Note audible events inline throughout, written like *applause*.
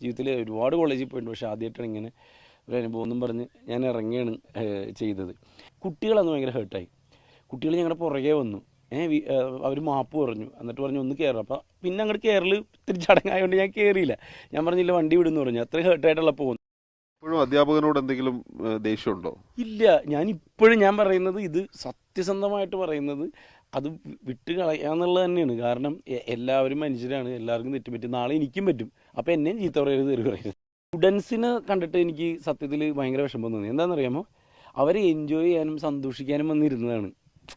ജീവിതത്തിൽ ഒരുപാട് കോളേജിൽ പോയിട്ടുണ്ട്. പക്ഷേ ആദ്യമായിട്ടാണ് ഇങ്ങനെ ഒരു അനുഭവം എന്നും പറഞ്ഞ് ഞാൻ ഇറങ്ങിയാണ് ചെയ്തത്. കുട്ടികളന്ന് ഭയങ്കര ഹേർട്ടായി കുട്ടികൾ ഞങ്ങളുടെ പുറകെ വന്നു. ഏഹ് അവർ മാപ്പ് പറഞ്ഞു. എന്നിട്ട് പറഞ്ഞു ഒന്ന് കയറും അപ്പോൾ പിന്നെ അങ്ങോട്ട് കയറൽ ഇത്തിരി ചടങ്ങായതുകൊണ്ട് ഞാൻ കയറിയില്ല ഞാൻ പറഞ്ഞില്ല വണ്ടി വിടുന്നു പറഞ്ഞു. അത്രയും ഹേർട്ടായിട്ടുള്ള പോകുന്നു ഇപ്പോഴും അധ്യാപകനോട് എന്തെങ്കിലും ദേഷ്യമുണ്ടോ? ഇല്ല. ഞാൻ ഇപ്പോഴും ഞാൻ പറയുന്നത് ഇത് സത്യസന്ധമായിട്ട് പറയുന്നത് അത് വിട്ട് കളയാന്നുള്ളത് തന്നെയാണ്. കാരണം എല്ലാവരും മനുഷ്യരാണ്. എല്ലാവർക്കും തെറ്റും പറ്റും നാളെ എനിക്കും പറ്റും. അപ്പം എന്നെയും ചീത്ത പറയരുത് തെറി പറയരുത് സ്റ്റുഡൻസിനെ കണ്ടിട്ട് എനിക്ക് സത്യത്തിൽ ഭയങ്കര വിഷമം തോന്നി എന്താണെന്നറിയാമോ? അവരെ എൻജോയ് ചെയ്യാനും സന്തോഷിക്കാനും വന്നിരുന്നതാണ്.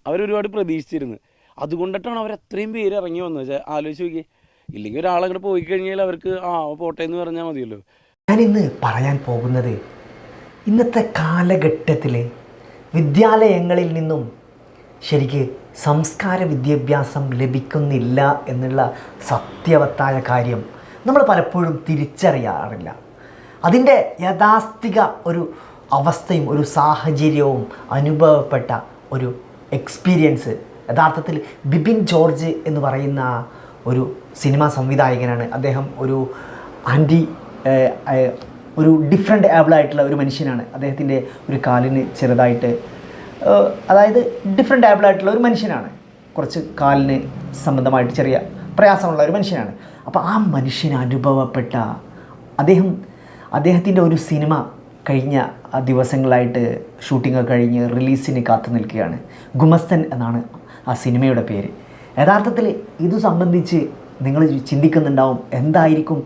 അവരൊരുപാട് പ്രതീക്ഷിച്ചിരുന്നു. അതുകൊണ്ടിട്ടാണ് അവർ അത്രയും പേര് ഇറങ്ങി വന്നത്. വെച്ചാൽ ആലോചിച്ച് നോക്കിയേ. ഇല്ലെങ്കിൽ ഒരാളങ്ങോട്ട് പോയി കഴിഞ്ഞാൽ അവർക്ക് ആ പോട്ടെ എന്ന് പറഞ്ഞാൽ മതിയല്ലോ. ഞാനിന്ന് പറയാൻ പോകുന്നത് ഇന്നത്തെ കാലഘട്ടത്തിൽ വിദ്യാലയങ്ങളിൽ നിന്നും ശരിക്ക് സംസ്കാര വിദ്യാഭ്യാസം ലഭിക്കുന്നില്ല എന്നുള്ള സത്യവത്തായ കാര്യം നമ്മൾ പലപ്പോഴും തിരിച്ചറിയാറില്ല. അതിന്റെ യഥാസ്ഥിക ഒരു അവസ്ഥയും ഒരു സാഹചര്യവും അനുഭവപ്പെട്ട ഒരു എക്സ്പീരിയൻസ് യഥാർത്ഥത്തിൽ ബിപിൻ ജോർജ് എന്ന് പറയുന്ന ഒരു സിനിമാ സംവിധായകനാണ്. അദ്ദേഹം ഒരു ആന്റി ഒരു ഡിഫറെന്റ് ആബിളായിട്ടുള്ള ഒരു മനുഷ്യനാണ്. അദ്ദേഹത്തിന്റെ ഒരു കാലിന് ചെറുതായിട്ട് അതായത് ഡിഫറെന്റ് ആയിട്ടുള്ള ഒരു മനുഷ്യനാണ്. കുറച്ച് കാലിന് സംബന്ധമായിട്ട് ചെറിയ പ്രയാസമുള്ള ഒരു മനുഷ്യനാണ്. അപ്പോൾ ആ മനുഷ്യന് അനുഭവപ്പെട്ട അദ്ദേഹം അദ്ദേഹത്തിന്റെ ഒരു സിനിമ കഴിഞ്ഞ ദിവസങ്ങളായിട്ട് ഷൂട്ടിംഗ് കഴിഞ്ഞ് റിലീസിന് കാത്തു നിൽക്കുകയാണ്. ഗുമസ്തൻ എന്നാണ് ആ സിനിമയുടെ പേര്. യഥാർത്ഥത്തിൽ ഇത് സംബന്ധിച്ച് നിങ്ങൾ ചിന്തിക്കുന്നുണ്ടാവും എന്തായിരിക്കും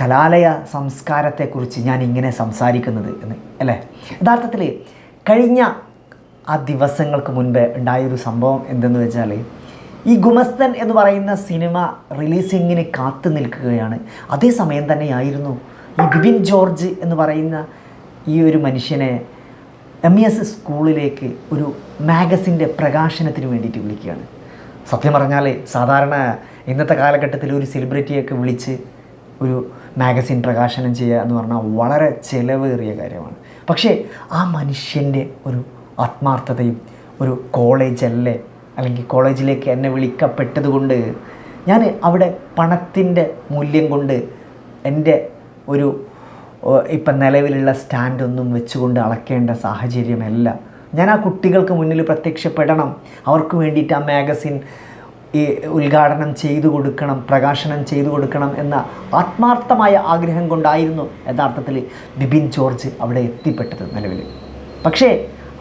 കലാലയ സംസ്കാരത്തെക്കുറിച്ച് ഞാൻ ഇങ്ങനെ സംസാരിക്കുന്നത് എന്ന് അല്ലേ? യഥാർത്ഥത്തിൽ കഴിഞ്ഞ ആ ദിവസങ്ങൾക്ക് മുൻപേ ഉണ്ടായൊരു സംഭവം എന്തെന്ന് വെച്ചാൽ ഈ ഗുമസ്തൻ എന്ന് പറയുന്ന സിനിമ റിലീസിങ്ങിന് കാത്തു നിൽക്കുകയാണ്. അതേസമയം തന്നെയായിരുന്നു ഈ ബിബിൻ ജോർജ് എന്ന് പറയുന്ന ഈ ഒരു മനുഷ്യനെ എം എസ് സ്കൂളിലേക്ക് ഒരു മാഗസിന്റെ പ്രകാശനത്തിന് വേണ്ടിയിട്ട് വിളിക്കുകയാണ്. സത്യം പറഞ്ഞാൽ സാധാരണ ഇന്നത്തെ കാലഘട്ടത്തിൽ ഒരു സെലിബ്രിറ്റിയൊക്കെ വിളിച്ച് ഒരു മാഗസിൻ പ്രകാശനം ചെയ്യുക എന്ന് പറഞ്ഞാൽ വളരെ ചിലവേറിയ കാര്യമാണ്. പക്ഷേ ആ മനുഷ്യന്റെ ഒരു ആത്മാർത്ഥതയും ഒരു കോളേജല്ലേ അല്ലെങ്കിൽ കോളേജിലേക്ക് എന്നെ വിളിക്കപ്പെട്ടതുകൊണ്ട് ഞാൻ അവിടെ പണത്തിന്റെ മൂല്യം കൊണ്ട് എന്റെ ഒരു ഇപ്പം നിലവിലുള്ള സ്റ്റാൻഡൊന്നും വെച്ചുകൊണ്ട് അളക്കേണ്ട സാഹചര്യമല്ല. ഞാൻ ആ കുട്ടികൾക്ക് മുന്നിൽ പ്രത്യക്ഷപ്പെടണം. അവർക്ക് വേണ്ടിയിട്ട് ആ മാഗസിൻ ഈ ഉദ്ഘാടനം ചെയ്തു കൊടുക്കണം പ്രകാശനം ചെയ്തു കൊടുക്കണം എന്ന ആത്മാർത്ഥമായ ആഗ്രഹം കൊണ്ടായിരുന്നു യഥാർത്ഥത്തിൽ ബിബിൻ ജോർജ് അവിടെ എത്തിപ്പെട്ടത് നിലവിൽ. പക്ഷേ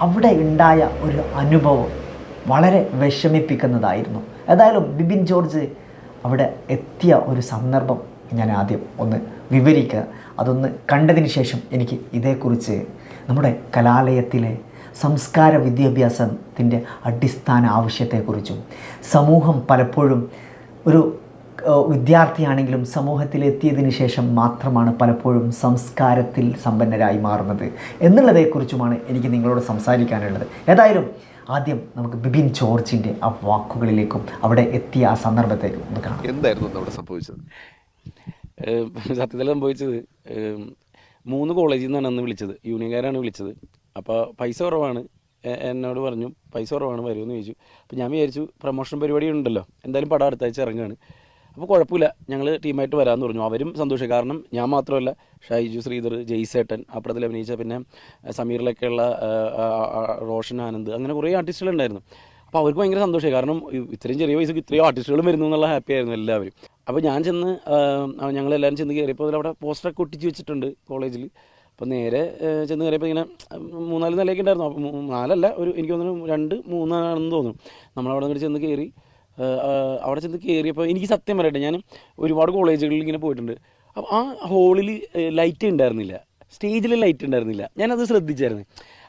അവിടെ ഉണ്ടായ ഒരു അനുഭവം വളരെ വിഷമിപ്പിക്കുന്നതായിരുന്നു. ഏതായാലും ബിബിൻ ജോർജ് അവിടെ എത്തിയ ഒരു സന്ദർഭം ഞാൻ ആദ്യം ഒന്ന് വിവരിക്കുക. അതൊന്ന് കണ്ടതിന് ശേഷം എനിക്ക് ഇതേക്കുറിച്ച് നമ്മുടെ കലാലയത്തിലെ സംസ്കാര വിദ്യാഭ്യാസത്തിന്റെ അടിസ്ഥാന ആവശ്യത്തെക്കുറിച്ചും സമൂഹം പലപ്പോഴും ഒരു വിദ്യാർത്ഥിയാണെങ്കിലും സമൂഹത്തിലെത്തിയതിന് ശേഷം മാത്രമാണ് പലപ്പോഴും സംസ്കാരത്തിൽ സമ്പന്നരായി മാറുന്നത് എന്നുള്ളതേക്കുറിച്ചുമാണ് എനിക്ക് നിങ്ങളോട് സംസാരിക്കാനുള്ളത്. ഏതായാലും ആദ്യം നമുക്ക് ബിബിൻ ജോർജിന്റെ ആ വാക്കുകളിലേക്കും അവിടെ എത്തിയ ആ സന്ദർഭത്തേക്കും ഒന്ന് കാണാം. എന്തായിരുന്നു അവിടെ സംഭവിച്ചത്? സത്യത്തിൽ സംഭവിച്ചത് മൂന്ന് കോളേജിൽ നിന്നാണ് അന്ന് വിളിച്ചത്. യൂണിയൻകാരാണ് വിളിച്ചത്. അപ്പോൾ പൈസ കുറവാണ്. എന്നോട് പറഞ്ഞു പൈസ കുറവാണ് വരുമെന്ന് ചോദിച്ചു. അപ്പോൾ ഞാൻ വിചാരിച്ചു പ്രൊമോഷൻ പരിപാടി ഉണ്ടല്ലോ. എന്തായാലും പടം അടുത്താഴ്ച ഇറങ്ങുകയാണ്. അപ്പോൾ കുഴപ്പമില്ല. ഞങ്ങൾ ടീമായിട്ട് വരാമെന്ന് പറഞ്ഞു. അവരും സന്തോഷം. കാരണം ഞാൻ മാത്രമല്ല ഷൈജു ശ്രീധർ ജയ്സേട്ടൻ അപ്പുറത്തിൽ അഭിനയിച്ച പിന്നെ സമീറിലൊക്കെയുള്ള റോഷൻ ആനന്ദ് അങ്ങനെ കുറേ ആർട്ടിസ്റ്റുകളുണ്ടായിരുന്നു അപ്പോൾ അവർക്ക് ഭയങ്കര സന്തോഷമായി. കാരണം ഇത്രയും ചെറിയ വയസ്സിൽ ഇത്രയും ആർട്ടിസ്റ്റുകളും വരുന്നു എന്നുള്ള ഹാപ്പി ആയിരുന്നു എല്ലാവരും. അപ്പോൾ ഞാൻ ചെന്ന് ഞങ്ങളെല്ലാവരും ചെന്ന് കയറിയപ്പോൾ അവിടെ പോസ്റ്ററൊക്കെ ഒട്ടിച്ച് വെച്ചിട്ടുണ്ട് കോളേജിൽ അപ്പോൾ നേരെ ചെന്ന് കയറിയപ്പോൾ ഇങ്ങനെ മൂന്നാൽ നിലയൊക്കെ ഉണ്ടായിരുന്നു. നാലല്ല ഒരു എനിക്ക് തോന്നുന്നു രണ്ട് മൂന്നാണെന്ന് തോന്നുന്നു. നമ്മളവിടെ നിന്ന് ചെന്ന് കയറി അവിടെ ചെന്ന് കയറിയപ്പോൾ എനിക്ക് സത്യം പറയട്ടെ ഞാൻ ഒരുപാട് കോളേജുകളിൽ ഇങ്ങനെ പോയിട്ടുണ്ട്. അപ്പോൾ ആ ഹോളിൽ ലൈറ്റ് ഉണ്ടായിരുന്നില്ല. സ്റ്റേജിൽ ലൈറ്റ് ഉണ്ടായിരുന്നില്ല. ഞാനത് ശ്രദ്ധിച്ചായിരുന്നു.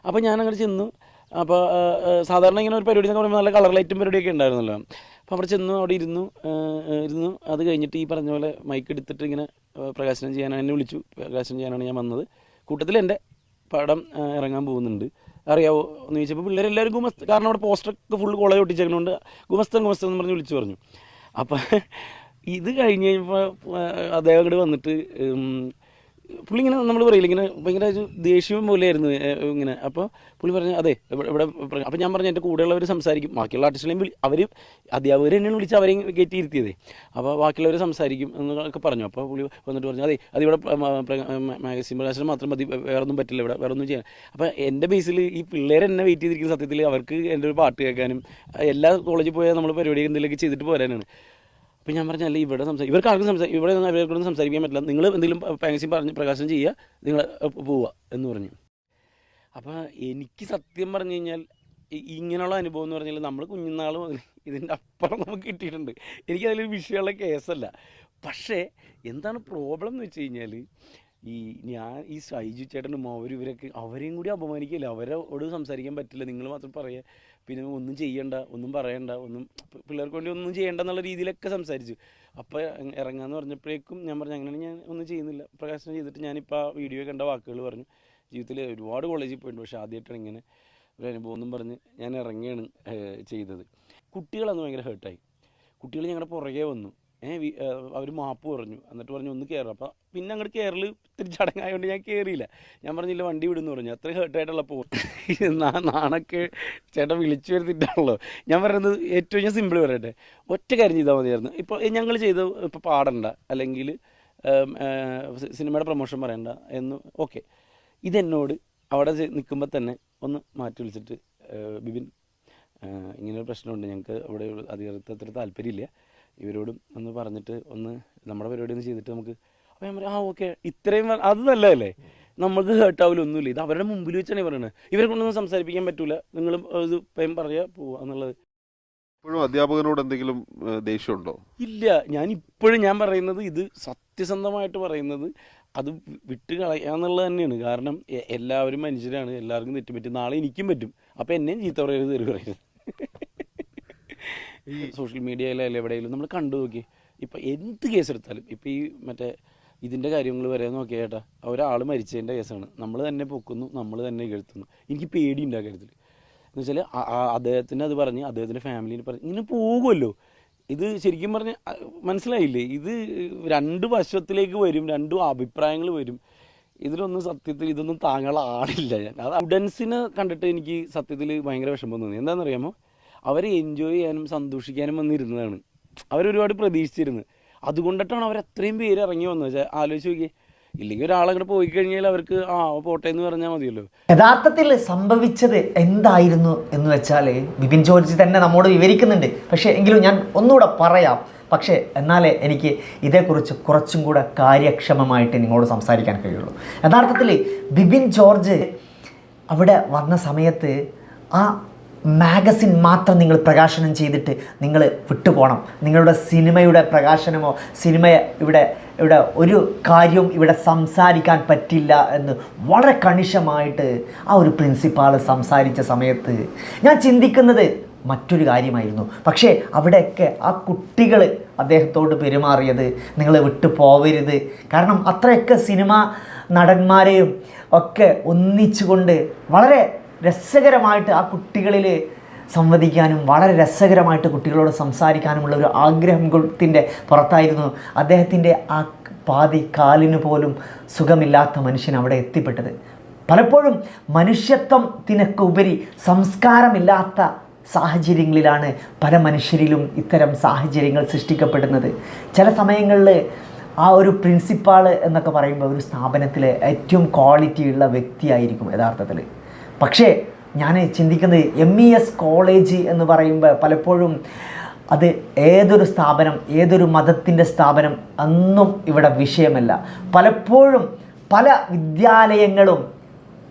അപ്പോൾ ഞാൻ അങ്ങനെ ചെന്നു അപ്പോൾ സാധാരണ ഇങ്ങനെ ഒരു പരിപാടി എന്നൊക്കെ പറയുമ്പോൾ നല്ല കളർ ലൈറ്റും പരിപാടിയൊക്കെ ഉണ്ടായിരുന്നല്ലോ. അപ്പോൾ അവിടെ ചെന്നു അവിടെ ഇരുന്നു ഇരുന്നു. അത് കഴിഞ്ഞിട്ട് ഈ പറഞ്ഞ പോലെ മൈക്ക് എടുത്തിട്ട് ഇങ്ങനെ പ്രകാശനം ചെയ്യാനാണ് എന്നെ വിളിച്ചു. പ്രകാശനം ചെയ്യാനാണ് ഞാൻ വന്നത്. കൂട്ടത്തിൽ എന്റെ പടം ഇറങ്ങാൻ പോകുന്നുണ്ട്. അറിയാവോ? എന്ന് ചോദിച്ചപ്പോൾ പിള്ളേരെല്ലാവരും ഗുമസ്ത കാരണം അവിടെ പോസ്റ്ററൊക്കെ ഫുൾ കോളേജ് ഒട്ടിച്ചേക്കുന്നുണ്ട് ഗുമസ്തൻ ഗുമസ്തൻ എന്ന് പറഞ്ഞ് വിളിച്ചു പറഞ്ഞു. അപ്പം ഇത് കഴിഞ്ഞ് കഴിഞ്ഞപ്പോൾ അദ്ദേഹം ഇവിടെ വന്നിട്ട് പുള്ളി ഇങ്ങനെ നമ്മൾ പറയില്ല ഇങ്ങനെ ഭയങ്കര ഒരു ദേഷ്യം പോലെയായിരുന്നു ഇങ്ങനെ. അപ്പോൾ പുള്ളി പറഞ്ഞു അതെ ഇവിടെ അപ്പോൾ ഞാൻ പറഞ്ഞു എന്റെ കൂടെയുള്ളവർ സംസാരിക്കും. ബാക്കിയുള്ള ആർട്ടിസ്റ്റുകളെയും അവർ അധ്യാപകർ തന്നെയാണ് വിളിച്ച് അവരെയും കയറ്റി ഇരുത്തിയതേ. അപ്പോൾ ബാക്കിയുള്ളവർ സംസാരിക്കും എന്നൊക്കെ പറഞ്ഞു. അപ്പോൾ പുള്ളി വന്നിട്ട് പറഞ്ഞു അതെ അതിവിടെ മാഗസിൻ പ്രകാശനം മാത്രം മതി. വേറെ ഒന്നും പറ്റില്ല ഇവിടെ വേറെ ഒന്നും ചെയ്യാൻ. അപ്പോൾ എന്റെ ബേസിൽ ഈ പിള്ളേർ എന്നെ വെയിറ്റ് ചെയ്തിരിക്കുന്ന സത്യത്തിൽ അവർക്ക് എന്റെ ഒരു പാട്ട് കേൾക്കാനും എല്ലാ കോളേജിൽ പോയാൽ നമ്മൾ പരിപാടി എന്തെങ്കിലുമൊക്കെ ചെയ്തിട്ട് പോരാനാണ്. അപ്പോൾ ഞാൻ പറഞ്ഞ അല്ല ഇവിടെ സംസാരിക്കും ഇവർക്ക് ആർക്കും സംസാരിക്കും ഇവിടെ നിന്ന് ഇവർക്കൊന്നും സംസാരിക്കാൻ പറ്റില്ല. നിങ്ങൾ എന്തെങ്കിലും പാങ്സി പറഞ്ഞ് പ്രകാശനം ചെയ്യുക നിങ്ങൾ പോവുക എന്ന് പറഞ്ഞു. അപ്പോൾ എനിക്ക് സത്യം പറഞ്ഞു കഴിഞ്ഞാൽ ഇങ്ങനെയുള്ള അനുഭവം എന്ന് പറഞ്ഞാൽ നമ്മൾ കുഞ്ഞുനാൾ മുതൽ ഇതിന്റെ അപ്പുറം നമുക്ക് കിട്ടിയിട്ടുണ്ട്. എനിക്കതിലൊരു വിഷയമുള്ള കേസല്ല പക്ഷേ എന്താണ് പ്രോബ്ലം എന്ന് വെച്ച് കഴിഞ്ഞാൽ ഈ ഞാൻ ഈ ഷൈജു ചേട്ടനും അവർ ഇവരൊക്കെ അവരെയും കൂടി അപമാനിക്കില്ല. അവരോട് സംസാരിക്കാൻ പറ്റില്ല. നിങ്ങൾ മാത്രം പറയുക പിന്നെ ഒന്നും ചെയ്യണ്ട ഒന്നും പറയണ്ട ഒന്നും പിള്ളേർക്ക് വേണ്ടി ഒന്നും ചെയ്യണ്ട എന്നുള്ള രീതിയിലൊക്കെ സംസാരിച്ചു. അപ്പോൾ ഇറങ്ങാന്ന് പറഞ്ഞപ്പോഴേക്കും ഞാൻ പറഞ്ഞു അങ്ങനെ ഞാൻ ഒന്നും ചെയ്യുന്നില്ല. പ്രകാശനം ചെയ്തിട്ട് ഞാനിപ്പോൾ ആ വീഡിയോ കണ്ട വാക്കുകൾ പറഞ്ഞു. ജീവിതത്തിൽ ഒരുപാട് കോളേജിൽ പോയിട്ടുണ്ട്. പക്ഷേ ആദ്യമായിട്ടാണ് ഇങ്ങനെ ഒരു അനുഭവം ഒന്നും പറഞ്ഞ് ഞാൻ ഇറങ്ങിയാണ് ചെയ്തത്. കുട്ടികളന്ന് ഭയങ്കര ഹേർട്ടായി കുട്ടികൾ ഞങ്ങളുടെ പുറകെ വന്നു. അവർ മാപ്പ് പറഞ്ഞു. എന്നിട്ട് പറഞ്ഞു ഒന്ന് കയറും അപ്പോൾ പിന്നെ അങ്ങോട്ട് കയറൽ ഇത്തിരി ചടങ്ങായതുകൊണ്ട് ഞാൻ കയറിയില്ല ഞാൻ പറഞ്ഞില്ല വണ്ടി വിടുന്നു പറഞ്ഞു. അത്രയും ഹേർട്ടായിട്ടുള്ള പോ *laughs* നാണൊക്കെ ചേട്ടൻ വിളിച്ചു വരുത്തിട്ടാണല്ലോ. ഞാൻ പറയുന്നത് ഏറ്റവും ഞാൻ സിമ്പിൾ പറയട്ടെ. ഒറ്റ കാര്യം ചെയ്താൽ മതിയായിരുന്നു. ഇപ്പോൾ ഞങ്ങൾ ചെയ്ത് ഇപ്പോൾ പാടണ്ട. അല്ലെങ്കിൽ സിനിമയുടെ പ്രൊമോഷൻ പറയണ്ട എന്ന് ഓക്കെ. ഇതെന്നോട് അവിടെ നിൽക്കുമ്പോൾ തന്നെ ഒന്ന് മാറ്റി വിളിച്ചിട്ട് ബിബിൻ ഇങ്ങനൊരു പ്രശ്നമുണ്ട്. ഞങ്ങൾക്ക് അവിടെ അധികൃതത്തിൽ താല്പര്യമില്ല. ഇവരോടും ഒന്ന് പറഞ്ഞിട്ട് ഒന്ന് നമ്മുടെ പരിപാടി ഒന്ന് ചെയ്തിട്ട് നമുക്ക് അപ്പോൾ ഞാൻ പറയും ആ ഓക്കെ ഇത്രയും അത് നല്ലതല്ലേ? നമ്മൾക്ക് ഹേർട്ട് ആവില്ല ഒന്നുമില്ല ഇത് അവരുടെ മുമ്പിൽ വെച്ചാണ് പറയുന്നത് ഇവരെ കൊണ്ടൊന്നും സംസാരിപ്പിക്കാൻ പറ്റൂല. നിങ്ങൾ ഇത് ഇപ്പം പറയുക പോവുക എന്നുള്ളത്. ഇപ്പോഴും അധ്യാപകനോട് എന്തെങ്കിലും ദേഷ്യമുണ്ടോ? ഇല്ല. ഞാൻ ഇപ്പോഴും ഞാൻ പറയുന്നത് ഇത് സത്യസന്ധമായിട്ട് പറയുന്നത് അത് വിട്ട് വിട്ട് കളയാന്നുള്ളത് തന്നെയാണ്. കാരണം എല്ലാവരും മനുഷ്യരാണ്. എല്ലാവർക്കും തെറ്റും പറ്റും നാളെ എനിക്കും പറ്റും. അപ്പം എന്നെയും ചീത്ത പറയരുത് തെറി പറയരുത്. *laughs* ഈ *laughs* സോഷ്യൽ മീഡിയയിലായാലും എവിടെയെങ്കിലും നമ്മൾ കണ്ടു നോക്കി. ഇപ്പം എന്ത് കേസ് എടുത്താലും ഇപ്പം ഈ മറ്റേ ഇതിന്റെ കാര്യങ്ങൾ വരെ നോക്കിയാൽ ചേട്ടാ ഒരാൾ മരിച്ചതിന്റെ കേസാണ്. നമ്മൾ തന്നെ പൊക്കുന്നു നമ്മൾ തന്നെ ഇകഴ്ത്തുന്നു എനിക്ക് പേടിയുണ്ട് ആ കാര്യത്തിൽ എന്ന് വെച്ചാൽ അദ്ദേഹത്തിന് അത് പറഞ്ഞ് അദ്ദേഹത്തിന്റെ ഫാമിലിനെ പറഞ്ഞ് ഇങ്ങനെ പോകുമല്ലോ ഇത് ശരിക്കും പറഞ്ഞ മനസ്സിലായില്ലേ? ഇത് രണ്ട് വശത്തിലേക്ക് വരും രണ്ട് അഭിപ്രായങ്ങൾ വരും. ഇതിലൊന്നും സത്യത്തിൽ ഇതൊന്നും താങ്ങാനുള്ള ആളില്ല ഞാൻ. അത് സ്റ്റുഡൻസിനെ കണ്ടിട്ട് എനിക്ക് സത്യത്തിൽ ഭയങ്കര വിഷമം തോന്നി. എന്താണെന്നറിയാമോ? അവരെ എൻജോയ് ചെയ്യാനും സന്തോഷിക്കാനും വന്നിരുന്നതാണ്. അവരൊരുപാട് പ്രതീക്ഷിച്ചിരുന്നു. അതുകൊണ്ടിട്ടാണ് അവർ അത്രയും പേര് ഇറങ്ങി വന്നത്. വെച്ചാൽ ആലോചിച്ച് നോക്കിയേ ഇല്ലെങ്കിൽ ഒരാളങ്ങോട്ട് പോയി കഴിഞ്ഞാൽ അവർക്ക് ആ പോട്ടെ എന്ന് പറഞ്ഞാൽ മതിയല്ലോ. യഥാർത്ഥത്തിൽ സംഭവിച്ചത് എന്തായിരുന്നു എന്ന് വെച്ചാൽ ബിപിൻ ജോർജ് തന്നെ നമ്മോട് വിവരിക്കുന്നുണ്ട്. പക്ഷേ എങ്കിലും ഞാൻ ഒന്നുകൂടെ പറയാം. പക്ഷേ എന്നാലേ എനിക്ക് ഇതേക്കുറിച്ച് കുറച്ചും കൂടെ കാര്യക്ഷമമായിട്ട് നിങ്ങളോട് സംസാരിക്കാൻ കഴിയുള്ളൂ. യഥാർത്ഥത്തിൽ ബിപിൻ ജോർജ് അവിടെ വന്ന സമയത്ത് ആ മാഗസിൻ മാത്രം നിങ്ങൾ പ്രകാശനം ചെയ്തിട്ട് നിങ്ങൾ വിട്ടുപോകണം. നിങ്ങളുടെ സിനിമയുടെ പ്രകാശനമോ സിനിമയെ ഇവിടെ ഇവിടെ ഒരു കാര്യവും ഇവിടെ സംസാരിക്കാൻ പറ്റില്ല എന്ന് വളരെ കണിശമായിട്ട് ആ ഒരു പ്രിൻസിപ്പാൾ സംസാരിച്ച സമയത്ത് ഞാൻ ചിന്തിക്കുന്നത് മറ്റൊരു കാര്യമായിരുന്നു. പക്ഷേ അവിടെയൊക്കെ ആ കുട്ടികൾ അദ്ദേഹത്തോട് പെരുമാറിയത് നിങ്ങൾ വിട്ടു പോവരുത്. കാരണം അത്രയൊക്കെ സിനിമ നടന്മാരെയും ഒക്കെ ഒന്നിച്ചുകൊണ്ട് വളരെ രസകരമായിട്ട് ആ കുട്ടികളിൽ സംവദിക്കാനും വളരെ രസകരമായിട്ട് കുട്ടികളോട് സംസാരിക്കാനുമുള്ള ഒരു ആഗ്രഹത്തിന്റെ പുറത്തായിരുന്നു. അദ്ദേഹത്തിന്റെ ആ പാതി കാലിന് പോലും സുഖമില്ലാത്ത മനുഷ്യൻ അവിടെ എത്തിപ്പെട്ടത്. പലപ്പോഴും മനുഷ്യത്വത്തിനൊക്കെ ഉപരി സംസ്കാരമില്ലാത്ത സാഹചര്യങ്ങളിലാണ് പല മനുഷ്യരിലും ഇത്തരം സാഹചര്യങ്ങൾ സൃഷ്ടിക്കപ്പെടുന്നത്. ചില സമയങ്ങളിൽ ആ ഒരു പ്രിൻസിപ്പാൾ എന്നൊക്കെ പറയുമ്പോൾ ഒരു സ്ഥാപനത്തിലെ ഏറ്റവും ക്വാളിറ്റിയുള്ള വ്യക്തിയായിരിക്കും യഥാർത്ഥത്തിൽ പക്ഷേ ഞാൻ ചിന്തിക്കുന്നത് എം ഇ എസ് കോളേജ് എന്ന് പറയുമ്പോൾ പലപ്പോഴും അത് ഏതൊരു സ്ഥാപനം ഏതൊരു മതത്തിന്റെ സ്ഥാപനം എന്നും ഇവിടെ വിഷയമല്ല. പലപ്പോഴും പല വിദ്യാലയങ്ങളും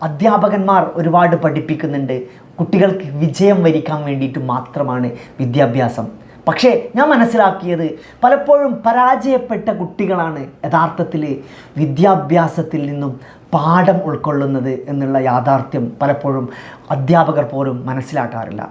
അധ്യാപകന്മാർ ഒരുപാട് പഠിപ്പിക്കുന്നുണ്ട്. കുട്ടികൾക്ക് വിജയം വരിക്കാൻ വേണ്ടിയിട്ട് മാത്രമാണ് വിദ്യാഭ്യാസം. പക്ഷേ ഞാൻ മനസ്സിലാക്കിയത് പലപ്പോഴും പരാജയപ്പെട്ട കുട്ടികളാണ് യഥാർത്ഥത്തിൽ വിദ്യാഭ്യാസത്തിൽ നിന്നും പാഠം ഉൾക്കൊള്ളുന്നത് എന്നുള്ള യാഥാർത്ഥ്യം പലപ്പോഴും അധ്യാപകർ പോലും മനസ്സിലാക്കാറില്ല.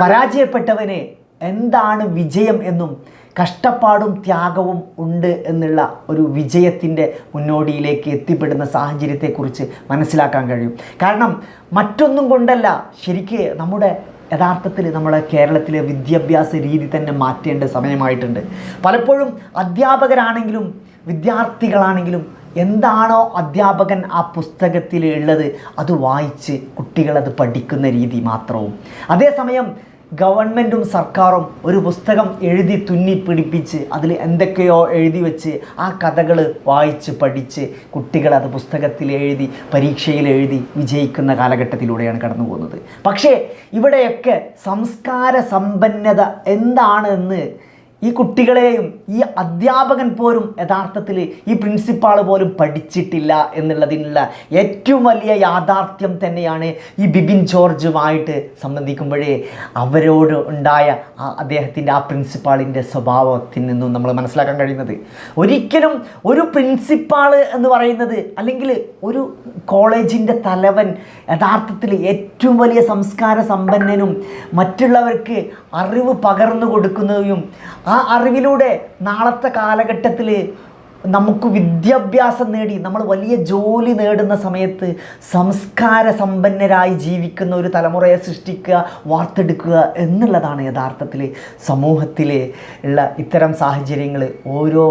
പരാജയപ്പെട്ടവന് എന്താണ് വിജയം എന്നും കഷ്ടപ്പാടും ത്യാഗവും ഉണ്ട് എന്നുള്ള ഒരു വിജയത്തിന്റെ മുന്നോടിയിലേക്ക് എത്തിപ്പെടുന്ന സാഹചര്യത്തെക്കുറിച്ച് മനസ്സിലാക്കാൻ കഴിയും. കാരണം മറ്റൊന്നും കൊണ്ടല്ല ശരിക്ക് നമ്മുടെ യഥാർത്ഥത്തിൽ നമ്മുടെ കേരളത്തിലെ വിദ്യാഭ്യാസ രീതി തന്നെ മാറ്റേണ്ട സമയമായിട്ടുണ്ട്. പലപ്പോഴും അധ്യാപകരാണെങ്കിലും വിദ്യാർത്ഥികളാണെങ്കിലും എന്താണോ അധ്യാപകൻ ആ പുസ്തകത്തിൽ ഉള്ളത് അത് വായിച്ച് കുട്ടികളത് പഠിക്കുന്ന രീതി മാത്രവും. അതേസമയം ഗവൺമെന്റും സർക്കാരും ഒരു പുസ്തകം എഴുതി തുന്നി പിടിപ്പിച്ച് അതിൽ എന്തൊക്കെയോ എഴുതി വെച്ച് ആ കഥകൾ വായിച്ച് പഠിച്ച് കുട്ടികൾ അത് പുസ്തകത്തിൽ എഴുതി പരീക്ഷയിൽ എഴുതി വിജയിക്കുന്ന കാലഘട്ടത്തിലൂടെയാണ് കടന്നു പോകുന്നത്. പക്ഷേ ഇവിടെയൊക്കെ സംസ്കാര സമ്പന്നത എന്താണ് എന്ന് ഈ കുട്ടികളെയും ഈ അധ്യാപകൻ പോലും യഥാർത്ഥത്തിൽ ഈ പ്രിൻസിപ്പാൾ പോലും പഠിച്ചിട്ടില്ല എന്നുള്ളതിനുള്ള ഏറ്റവും വലിയ യാഥാർത്ഥ്യം തന്നെയാണ് ഈ ബിബിൻ ജോർജുമായിട്ട് സംബന്ധിക്കുമ്പോഴേ അവരോട് ഉണ്ടായ ആ അദ്ദേഹത്തിന്റെ ആ പ്രിൻസിപ്പാളിന്റെ സ്വഭാവത്തിൽ നിന്നും നമ്മൾ മനസ്സിലാക്കാൻ കഴിയുന്നത്. ഒരിക്കലും ഒരു പ്രിൻസിപ്പാൾ എന്ന് പറയുന്നത് അല്ലെങ്കിൽ ഒരു കോളേജിന്റെ തലവൻ യഥാർത്ഥത്തിൽ ഏറ്റവും വലിയ സംസ്കാര സമ്പന്നനും മറ്റുള്ളവർക്ക് അറിവ് പകർന്നു കൊടുക്കുന്നതും ആ അറിവിലൂടെ നാളത്തെ കാലഘട്ടത്തിൽ നമുക്ക് വിദ്യാഭ്യാസം നേടി നമ്മൾ വലിയ ജോലി നേടുന്ന സമയത്ത് സംസ്കാര സമ്പന്നരായി ജീവിക്കുന്ന ഒരു തലമുറയെ സൃഷ്ടിക്കുക വാർത്തെടുക്കുക എന്നുള്ളതാണ് യഥാർത്ഥത്തിൽ സമൂഹത്തിൽ ഉള്ള ഇത്തരം സാഹചര്യങ്ങൾ ഓരോ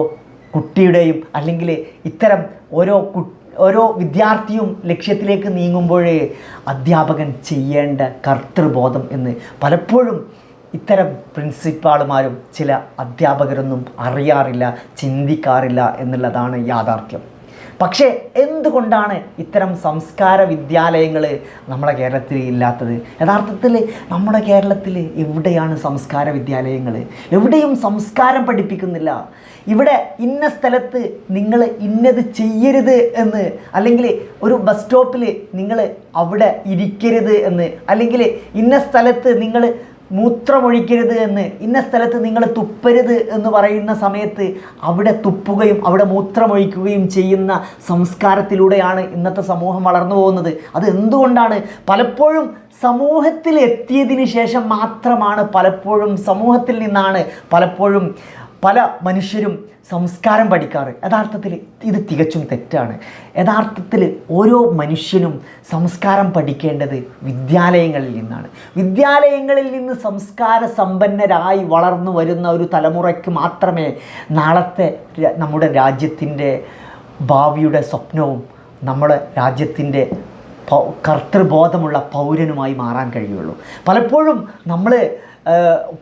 കുട്ടിയുടെയും അല്ലെങ്കിൽ ഇത്തരം ഓരോ കു ഓരോ വിദ്യാർത്ഥിയും ലക്ഷ്യത്തിലേക്ക് നീങ്ങുമ്പോഴേ അധ്യാപകൻ ചെയ്യേണ്ട കർത്തൃബോധം എന്ന് പലപ്പോഴും ഇത്തരം പ്രിൻസിപ്പാളുമാരും ചില അധ്യാപകരൊന്നും അറിയാറില്ല ചിന്തിക്കാറില്ല എന്നുള്ളതാണ് യാഥാർത്ഥ്യം. പക്ഷേ എന്തുകൊണ്ടാണ് ഇത്തരം സംസ്കാര വിദ്യാലയങ്ങൾ നമ്മുടെ കേരളത്തിൽ ഇല്ലാത്തത്? യഥാർത്ഥത്തിൽ നമ്മുടെ കേരളത്തിൽ എവിടെയാണ് സംസ്കാര വിദ്യാലയങ്ങൾ എവിടെയും സംസ്കാരം പഠിപ്പിക്കുന്നില്ല. ഇവിടെ ഇന്ന സ്ഥലത്ത് നിങ്ങൾ ഇന്നത് ചെയ്യരുത് എന്ന് അല്ലെങ്കിൽ ഒരു ബസ് സ്റ്റോപ്പിൽ നിങ്ങൾ അവിടെ ഇരിക്കരുത് എന്ന് അല്ലെങ്കിൽ ഇന്ന സ്ഥലത്ത് നിങ്ങൾ മൂത്രമൊഴിക്കരുത് എന്ന്. ഇന്ന സ്ഥലത്ത് നിങ്ങൾ തുപ്പരുത് എന്ന് പറയുന്ന സമയത്ത് അവിടെ തുപ്പുകയും അവിടെ മൂത്രമൊഴിക്കുകയും ചെയ്യുന്ന സംസ്കാരത്തിലൂടെയാണ് ഇന്നത്തെ സമൂഹം വളർന്നു പോകുന്നത്. അത് എന്തുകൊണ്ടാണ്? പലപ്പോഴും സമൂഹത്തിൽ എത്തിയതിന് ശേഷം മാത്രമാണ് പലപ്പോഴും സമൂഹത്തിൽ നിന്നാണ് പലപ്പോഴും പല മനുഷ്യരും സംസ്കാരം പഠിക്കാറ്. യഥാർത്ഥത്തിൽ ഇത് തികച്ചും തെറ്റാണ്. യഥാർത്ഥത്തിൽ ഓരോ മനുഷ്യനും സംസ്കാരം പഠിക്കേണ്ടത് വിദ്യാലയങ്ങളിൽ നിന്നാണ്. വിദ്യാലയങ്ങളിൽ നിന്ന് സംസ്കാര സമ്പന്നരായി വളർന്നു വരുന്ന ഒരു തലമുറയ്ക്ക് മാത്രമേ നാളത്തെ നമ്മുടെ രാജ്യത്തിന്റെ ഭാവിയുടെ സ്വപ്നവും നമ്മുടെ രാജ്യത്തിന്റെ കർത്തൃബോധമുള്ള പൗരനുമായി മാറാൻ കഴിയുള്ളൂ. പലപ്പോഴും നമ്മൾ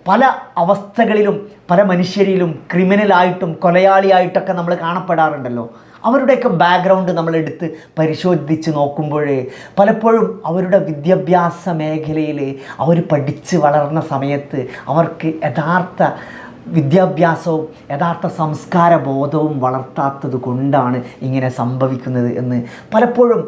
പല അവസ്ഥകളിലും പല മനുഷ്യരിലും ക്രിമിനലായിട്ടും കൊലയാളിയായിട്ടൊക്കെ നമ്മൾ കാണപ്പെടാറുണ്ടല്ലോ. അവരുടെയൊക്കെ ബാക്ക്ഗ്രൗണ്ട് നമ്മൾ എടുത്ത് പരിശോധിച്ച് നോക്കുമ്പോഴേ പലപ്പോഴും അവരുടെ വിദ്യാഭ്യാസ മേഖലയിൽ അവർ പഠിച്ച് വളർന്ന സമയത്ത് അവർക്ക് യഥാർത്ഥ വിദ്യാഭ്യാസവും യഥാർത്ഥ സംസ്കാര ബോധവും വളർത്താത്തത് കൊണ്ടാണ് ഇങ്ങനെ സംഭവിക്കുന്നത് എന്ന് പലപ്പോഴും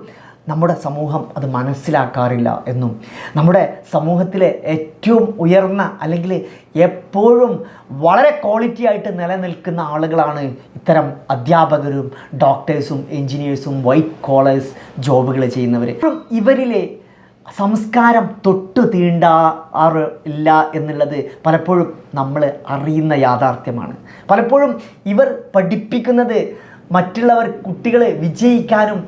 നമ്മുടെ സമൂഹം അത് മനസ്സിലാക്കാറില്ല എന്നും. നമ്മുടെ സമൂഹത്തിലെ ഏറ്റവും ഉയർന്ന അല്ലെങ്കിൽ എപ്പോഴും വളരെ ക്വാളിറ്റി ആയിട്ട് നിലനിൽക്കുന്ന ആളുകളാണ് ഇത്തരം അധ്യാപകരും ഡോക്ടേഴ്സും എൻജിനീയേഴ്സും വൈറ്റ് കോളേഴ്സ് ജോബുകൾ ചെയ്യുന്നവർ ഇവരിലെ സംസ്കാരം തൊട്ടു തീണ്ടാറ് ഇല്ല എന്നുള്ളത് പലപ്പോഴും നമ്മൾ അറിയുന്ന യാഥാർത്ഥ്യമാണ്. പലപ്പോഴും ഇവർ പഠിപ്പിക്കുന്നത് മറ്റുള്ളവർ കുട്ടികളെ വിജയിക്കാനും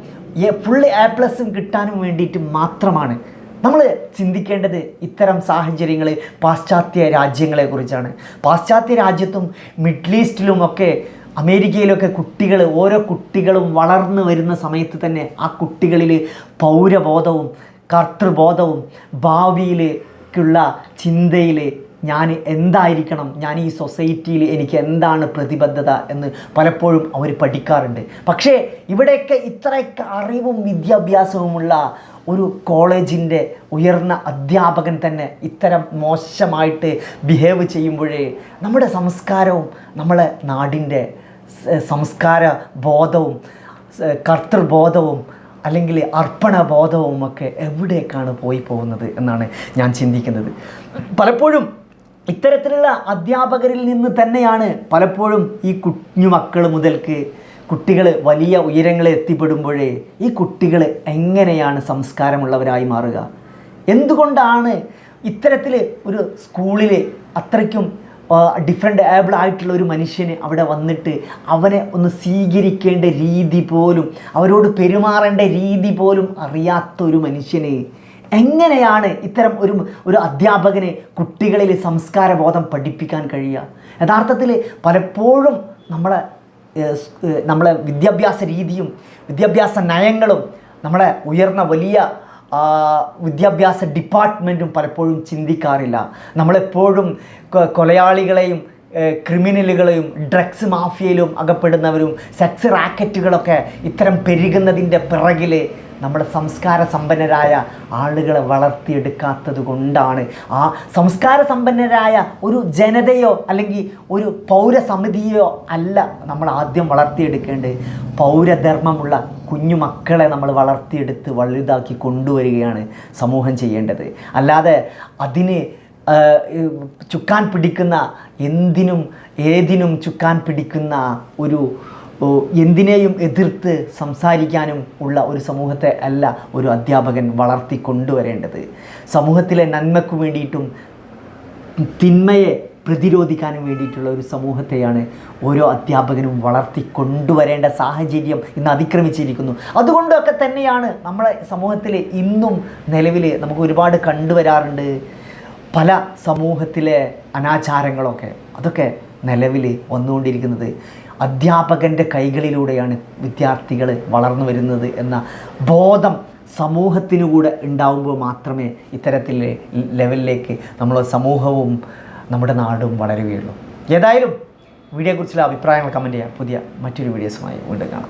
ഫുള്ള് എ പ്ലസും കിട്ടാനും വേണ്ടിയിട്ട് മാത്രമാണ് നമ്മൾ ചിന്തിക്കേണ്ടത് ഇത്തരം സാഹചര്യങ്ങൾ പാശ്ചാത്യ രാജ്യങ്ങളെക്കുറിച്ചാണ് പാശ്ചാത്യ രാജ്യത്തും മിഡിൽ ഈസ്റ്റിലുമൊക്കെ അമേരിക്കയിലൊക്കെ കുട്ടികൾ ഓരോ കുട്ടികളും വളർന്നു വരുന്ന സമയത്ത് തന്നെ ആ കുട്ടികളിൽ പൗരബോധവും കർത്തൃബോധവും ഭാവിയിലേക്കുള്ള ചിന്തയിൽ ഞാൻ എന്തായിരിക്കണം? ഞാൻ ഈ സൊസൈറ്റിയിൽ എനിക്ക് എന്താണ് പ്രതിബദ്ധത എന്ന് പലപ്പോഴും അവർ പഠിക്കാറുണ്ട്. പക്ഷേ ഇവിടെയൊക്കെ ഇത്രയൊക്കെ അറിവും വിദ്യാഭ്യാസവുമുള്ള ഒരു കോളേജിന്റെ ഉയർന്ന അധ്യാപകൻ തന്നെ ഇത്തരം മോശമായിട്ട് ബിഹേവ് ചെയ്യുമ്പോഴേ നമ്മുടെ സംസ്കാരവും നമ്മളെ നാടിന്റെ സംസ്കാര ബോധവും കർത്തൃബോധവും അല്ലെങ്കിൽ അർപ്പണബോധവും ഒക്കെ എവിടേക്കാണ് പോയി പോകുന്നത് എന്നാണ് ഞാൻ ചിന്തിക്കുന്നത്. പലപ്പോഴും ഇത്തരത്തിലുള്ള അധ്യാപകരിൽ നിന്ന് തന്നെയാണ് പലപ്പോഴും ഈ കുഞ്ഞു മക്കൾ മുതൽക്ക് കുട്ടികൾ വലിയ ഉയരങ്ങളെ എത്തിപ്പെടുമ്പോഴേ ഈ കുട്ടികൾ എങ്ങനെയാണ് സംസ്കാരമുള്ളവരായി മാറുക? എന്തുകൊണ്ടാണ് ഇത്തരത്തിൽ ഒരു സ്കൂളിൽ അത്രയ്ക്കും ഡിഫറെന്റ് ഏബിൾ ആയിട്ടുള്ള ഒരു മനുഷ്യന് അവിടെ വന്നിട്ട് അവനെ ഒന്ന് സ്വീകരിക്കേണ്ട രീതി പോലും അവരോട് പെരുമാറേണ്ട രീതി പോലും അറിയാത്ത ഒരു മനുഷ്യന് എങ്ങനെയാണ് ഇത്തരം ഒരു ഒരു അധ്യാപകനെ കുട്ടികളിൽ സംസ്കാരബോധം പഠിപ്പിക്കാൻ കഴിയുക? യഥാർത്ഥത്തിൽ പലപ്പോഴും നമ്മളെ നമ്മളെ വിദ്യാഭ്യാസ രീതിയും വിദ്യാഭ്യാസ നയങ്ങളും നമ്മളെ ഉയർന്ന വലിയ വിദ്യാഭ്യാസ ഡിപ്പാർട്ട്മെന്റും പലപ്പോഴും ചിന്തിക്കാറില്ല. നമ്മളെപ്പോഴും കൊലയാളികളെയും ക്രിമിനലുകളെയും ഡ്രഗ്സ് മാഫിയയിലും അകപ്പെടുന്നവരും സെക്സ് റാക്കറ്റുകളൊക്കെ ഇത്തരം പെരുകുന്നതിന്റെ പിറകിൽ നമ്മുടെ സംസ്കാര സമ്പന്നരായ ആളുകളെ വളർത്തിയെടുക്കാത്തത് കൊണ്ടാണ്. ആ സംസ്കാര സമ്പന്നരായ ഒരു ജനതയോ അല്ലെങ്കിൽ ഒരു പൗരസമിതിയോ അല്ല നമ്മൾ ആദ്യം വളർത്തിയെടുക്കേണ്ടത്. പൗരധർമ്മമുള്ള കുഞ്ഞു മക്കളെ നമ്മൾ വളർത്തിയെടുത്ത് വലുതാക്കി കൊണ്ടുവരികയാണ് സമൂഹം ചെയ്യേണ്ടത്. അല്ലാതെ അതിന് ചുക്കാൻ പിടിക്കുന്ന എന്തിനും ഏതിനും ചുക്കാൻ പിടിക്കുന്ന ഒരു എന്തിനേയും എതിർത്ത് സംസാരിക്കാനും ഉള്ള ഒരു സമൂഹത്തെ അല്ല ഒരു അധ്യാപകൻ വളർത്തി കൊണ്ടുവരേണ്ടത് സമൂഹത്തിലെ നന്മയ്ക്ക് വേണ്ടിയിട്ടും തിന്മയെ പ്രതിരോധിക്കാനും വേണ്ടിയിട്ടുള്ള ഒരു സമൂഹത്തെയാണ് ഓരോ അധ്യാപകനും വളർത്തി കൊണ്ടുവരേണ്ട സാഹചര്യം ഇന്ന് അതിക്രമിച്ചിരിക്കുന്നു. അതുകൊണ്ടൊക്കെ തന്നെയാണ് നമ്മുടെ സമൂഹത്തിൽ ഇന്നും നിലവിൽ നമുക്ക് ഒരുപാട് കണ്ടുവരാറുണ്ട് പല സമൂഹത്തിലെ അനാചാരങ്ങളൊക്കെ. അതൊക്കെ നിലവിൽ വന്നുകൊണ്ടിരിക്കുന്നത്. അധ്യാപകന്റെ കൈകളിലൂടെയാണ് വിദ്യാർത്ഥികൾ വളർന്നു വരുന്നത് എന്ന ബോധം സമൂഹത്തിനു കൂടെ ഉണ്ടാവുമ്പോൾ മാത്രമേ ഇത്തരത്തിൽ ലെവലിലേക്ക് നമ്മളെ സമൂഹവും നമ്മുടെ നാടും വളരുകയുള്ളൂ. ഏതായാലും വീഡിയോയെക്കുറിച്ചുള്ള അഭിപ്രായങ്ങൾ കമന്റ് ചെയ്യാം. പുതിയ മറ്റൊരു വീഡിയോസുമായി വീണ്ടും കാണാം.